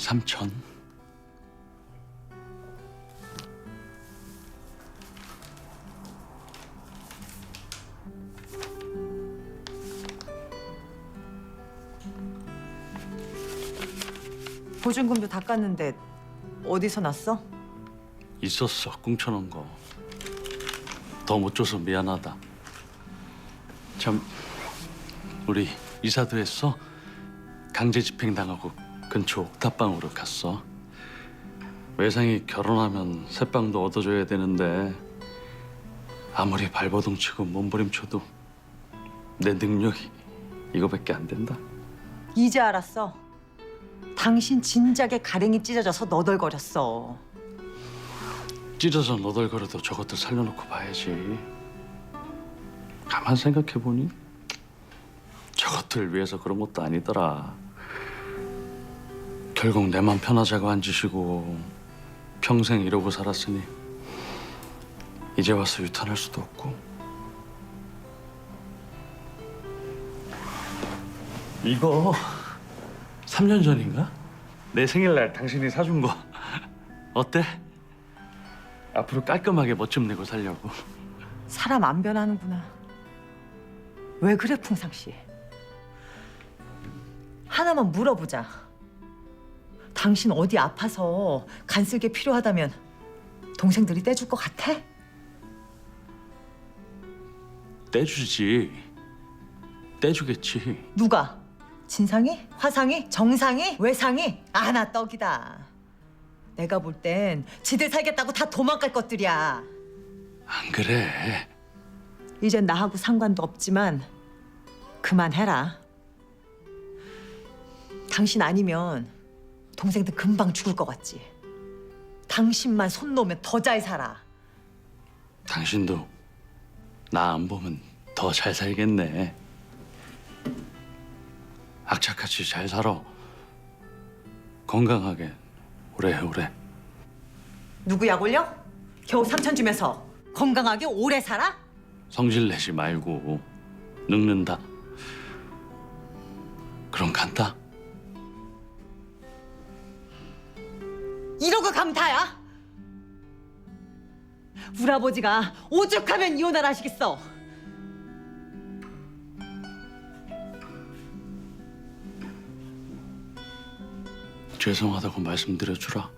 삼천. 보증금도 다 깠는데 어디서 났어? 있었어 꿍쳐놓은 거. 더 못 줘서 미안하다. 참 우리 이사도 했어. 강제 집행 당하고 근처 옥탑방으로 갔어. 외상이 결혼하면 새빵도 얻어줘야 되는데 아무리 발버둥 치고 몸부림쳐도 내 능력이 이거밖에 안 된다. 이제 알았어. 당신 진작에 가랭이 찢어져서 너덜거렸어. 찢어져 너덜거려도 저것들 살려놓고 봐야지. 가만 생각해보니 저것들 위해서 그런 것도 아니더라. 결국 내 맘 편하자고 앉으시고 평생 이러고 살았으니 이제 와서 유탄할 수도 없고 이거 3년 전인가? 내 생일날 당신이 사준 거 어때? 앞으로 깔끔하게 멋 좀 내고 살려고. 사람 안 변하는구나. 왜 그래 풍상 씨? 하나만 물어보자. 당신 어디 아파서 간쓸게 필요하다면 동생들이 떼줄 것 같아? 떼주지. 떼주겠지. 누가? 진상이? 화상이? 정상이? 외상이? 아나 떡이다. 내가 볼 땐 지들 살겠다고 다 도망갈 것들이야. 안 그래. 이젠 나하고 상관도 없지만 그만해라. 당신 아니면 동생들 금방 죽을 것 같지. 당신만 손 놓으면 더 잘 살아. 당신도 나 안 보면 더 잘 살겠네. 악착같이 잘 살아. 건강하게 오래오래. 누구 약 올려? 겨우 삼천 주면서 건강하게 오래 살아? 성질 내지 말고 늙는다. 그럼 간다. 이러고 가면 다야. 우리 아버지가 오죽하면 이혼을 하시겠어. 죄송하다고 말씀드려주라.